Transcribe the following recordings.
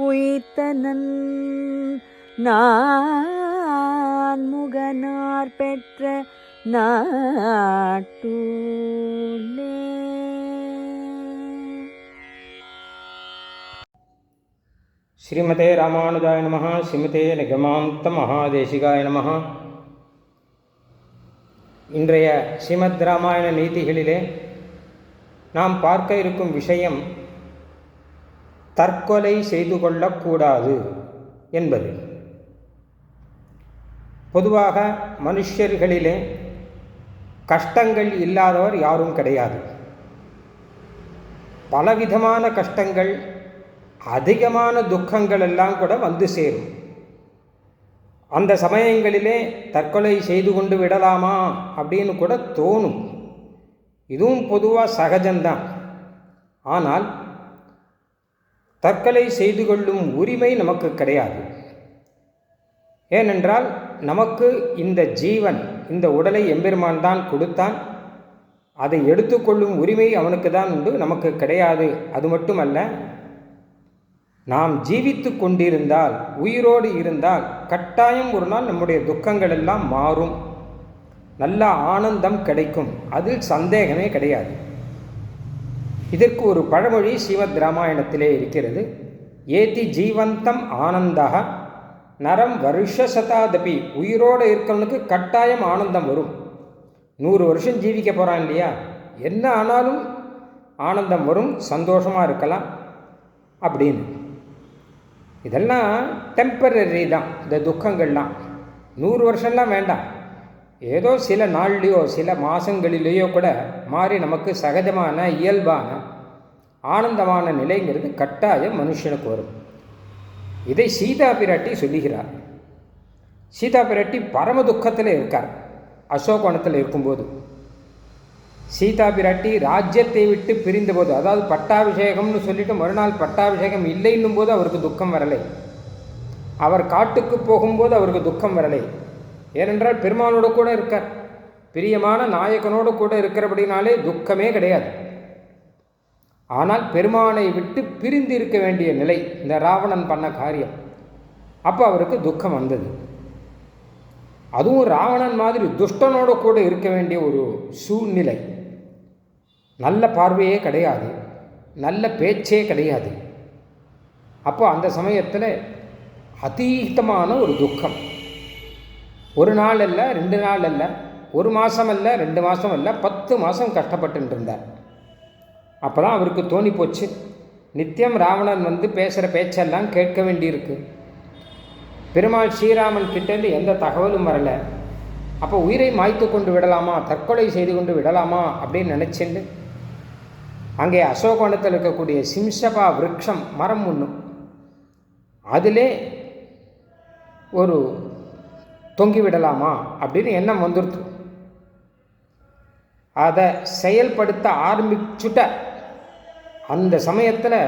உயிர்த்தனன் நான் முகனார் பெற்ற நாட்டூலே ஸ்ரீமதே ராமானுஜாய நமः ஸ்ரீமதே நிகமாந்த மகாதேசிகாய நமः இன்றைய ஸ்ரீமத் ராமாயண நீதிகளிலே நாம் பார்க்க இருக்கும் விஷயம் தற்கொலை செய்து கொள்ளக்கூடாது என்பது. பொதுவாக மனுஷர்களிலே கஷ்டங்கள் இல்லாதவர் யாரும் கிடையாது. பலவிதமான கஷ்டங்கள் அதிகமான துக்கங்கள் எல்லாம் கூட வந்து சேரும். அந்த சமயங்களிலே தற்கொலை செய்து கொண்டு விடலாமா அப்படின்னு கூட தோணும். இதுவும் பொதுவாக சகஜம்தான். ஆனால் தற்கொலை செய்து கொள்ளும் உரிமை நமக்கு கிடையாது. ஏனென்றால் நமக்கு இந்த ஜீவன் இந்த உடலை எம்பெருமான் தான் கொடுத்தான். அதை எடுத்துக்கொள்ளும் உரிமை அவனுக்கு தான் உண்டு நமக்கு கிடையாது. அது மட்டுமல்ல நாம் ஜீவித்து கொண்டிருந்தால் உயிரோடு இருந்தால் கட்டாயம் ஒரு நாள் நம்முடைய துக்கங்கள் எல்லாம் மாறும். நல்ல ஆனந்தம் கிடைக்கும். அதில் சந்தேகமே கிடையாது. இதற்கு ஒரு பழமொழி ஸ்ரீமத் ராமாயணத்திலே இருக்கிறது. ஏதி ஜீவந்தம் ஆனந்தா நரம் வருஷ சதாதபி உயிரோடு இருக்கிறவனுக்கு கட்டாயம் ஆனந்தம் வரும். நூறு வருஷம் ஜீவிக்க போகிறான் இல்லையா? என்ன ஆனாலும் ஆனந்தம் வரும் சந்தோஷமாக இருக்கலாம் அப்படின்னு. இதெல்லாம் டெம்பரரி தான் இந்த துக்கங்கள்லாம். நூறு வருஷம்லாம் வேண்டாம். ஏதோ சில நாள்லேயோ சில மாதங்களிலேயோ கூட மாறி நமக்கு சகஜமான இயல்பான ஆனந்தமான நிலைங்கிறது கட்டாயம் மனுஷனுக்கு வரும். இதை சீதா பிராட்டி சொல்லுகிறார். சீதா பிராட்டி பரம துக்கத்தில் இருக்கார். அசோகவனத்தில் இருக்கும்போது. சீதா பிராட்டி ராஜ்யத்தை விட்டு பிரிந்தபோது அதாவது பட்டாபிஷேகம்னு சொல்லிட்டு மறுநாள் பட்டாபிஷேகம் இல்லைன்னும் போது அவருக்கு துக்கம் வரலை. அவர் காட்டுக்கு போகும்போது அவருக்கு துக்கம் வரலை. ஏனென்றால் பெருமானோடு கூட இருக்கார். பிரியமான நாயகனோடு கூட இருக்கிறபடினாலே துக்கமே கிடையாது. ஆனால் பெருமானை விட்டு பிரிந்து இருக்க வேண்டிய நிலை இந்த ராவணன் பண்ண காரியம். அப்போ அவருக்கு துக்கம் வந்தது. அதுவும் ராவணன் மாதிரி துஷ்டனோடு கூட இருக்க வேண்டிய ஒரு சூழ்நிலை. நல்ல பார்வையே கிடையாது. நல்ல பேச்சே கிடையாது. அப்போ அந்த சமயத்தில் அதீதமான ஒரு துக்கம். ஒரு நாள் அல்ல ரெண்டு நாள் அல்ல ஒரு மாதம் அல்ல ரெண்டு மாதம் அல்ல பத்து மாதம் கஷ்டப்பட்டு இருந்தார். அப்போ தான் அவருக்கு தோணி போச்சு. நித்தியம் ராவணன் வந்து பேசுகிற பேச்செல்லாம் கேட்க வேண்டியிருக்கு. பெருமாள் ஸ்ரீராமன் கிட்டேருந்து எந்த தகவலும் வரலை. அப்போ உயிரை மாய்த்து கொண்டு விடலாமா? தற்கொலை செய்து கொண்டு விடலாமா? அப்படின்னு நினச்சிண்டு. அங்கே அசோகவனத்தில் இருக்கக்கூடிய சிம்சபா விரக்ஷம் மரம் ஒன்று அதிலே ஒரு தொங்கி விடலாமா? அப்படின்னு எண்ணம் வந்துடுது அதை செயல்படுத்த ஆரம்பிச்சுட்ட அந்த சமயத்தில்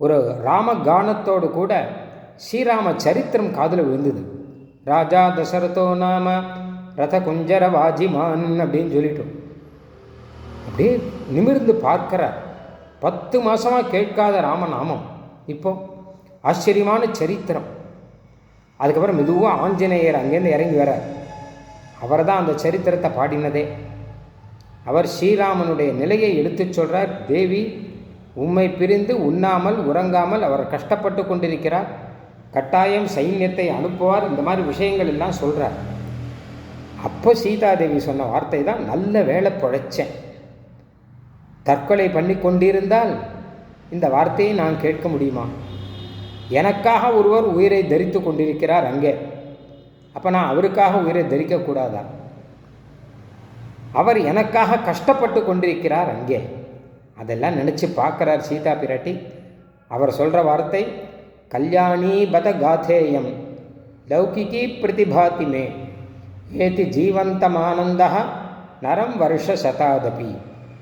ஒரு ராமகானத்தோடு கூட ஸ்ரீராம சரித்திரம் காதில் விழுந்தது. ராஜா தசரதோ நாம ரத குஞ்சர வாஜிமான் அப்படின்னு சொல்லிட்டோம். அப்படியே நிமிர்ந்து பார்க்கிறார் பத்து மாதமாக கேட்காத ராமநாமம் இப்போ ஆச்சரியமான சரித்திரம். அதுக்கப்புறம் மெதுவாக ஆஞ்சநேயர் அங்கேருந்து இறங்கி வர அவர் தான் அந்த சரித்திரத்தை பாடினதே. அவர் ஸ்ரீராமனுடைய நிலையை எடுத்துச் சொல்கிறார் தேவி உம்மை பிரிந்து உண்ணாமல் உறங்காமல் அவர் கஷ்டப்பட்டு கொண்டிருக்கிறார். கட்டாயம் சைன்யத்தை அனுப்புவார். இந்த மாதிரி விஷயங்கள் எல்லாம் சொல்கிறார் அப்போ சீதாதேவி சொன்ன வார்த்தை தான் நல்ல வேலை பிழைச்சேன். தற்கொலை பண்ணி கொண்டிருந்தால் இந்த வார்த்தையை நான் கேட்க முடியுமா? எனக்காக ஒருவர் உயிரை தரித்து கொண்டிருக்கிறார் அங்கே. அப்போ நான் அவருக்காக உயிரை தரிக்கக்கூடாதா அவர் எனக்காக கஷ்டப்பட்டு கொண்டிருக்கிறார் அங்கே. அதெல்லாம் நினச்சி பார்க்குறார் சீதா பிராட்டி. அவர் சொல்கிற வார்த்தை கல்யாணி பத காதேயம் லௌகிகி பிரதிபாதி மே ஏதி ஜீவந்தமானந்தா நரம் வருஷ சதாதபி.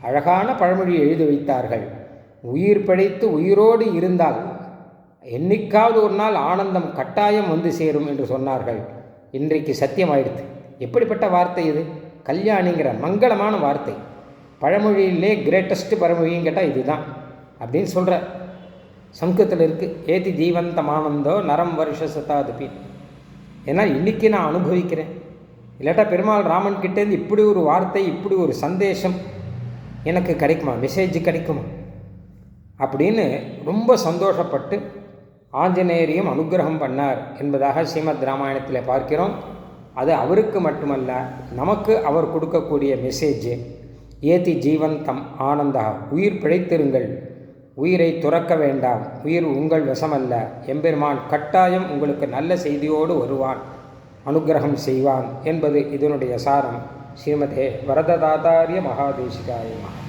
அழகான பழமொழி எழுதி வைத்தார்கள். உயிர் பிழைத்து உயிரோடு இருந்தால் என்னைக்காவது ஒரு நாள் ஆனந்தம் கட்டாயம் வந்து சேரும் என்று சொன்னார்கள். இன்றைக்கு சத்தியமாயிடுது எப்படிப்பட்ட வார்த்தை இது? கல்யாணிங்கிற மங்களமான வார்த்தை. பழமொழியிலே கிரேட்டஸ்ட்டு பரமொழின்னு கேட்டால் இதுதான். அப்படின்னு சொல்கிற சம்ஸ்கிருத்தில் இருக்குது ஏதி ஜீவந்தமானந்தோ நரம் வருஷ சதாதுபி. ஏன்னா இன்றைக்கி நான் அனுபவிக்கிறேன். இல்லாட்டா பெருமாள் ராமன் கிட்டேருந்து இப்படி ஒரு வார்த்தை இப்படி ஒரு சந்தேஷம் எனக்கு கிடைக்குமா? மெசேஜ் கிடைக்குமா? அப்படின்னு ரொம்ப சந்தோஷப்பட்டு ஆஞ்சநேயரையும் அனுகிரகம் பண்ணார் என்பதாக ஸ்ரீமத் ராமாயணத்தில் பார்க்கிறோம். அது அவருக்கு மட்டுமல்ல நமக்கு அவர் கொடுக்கக்கூடிய மெசேஜ் ஏதி ஜீவந்தம் ஆனந்தா உயிர் பிழைத்திருங்கள் உயிரை துறக்க வேண்டாம் உயிர் உங்கள் வசமல்ல எம்பெருமான் கட்டாயம் உங்களுக்கு நல்ல செய்தியோடு வருவான் அனுகிரகம் செய்வான் என்பது இதனுடைய சாரம். ஸ்ரீமதே வரததாதாரிய மகாதேசிகாயமாக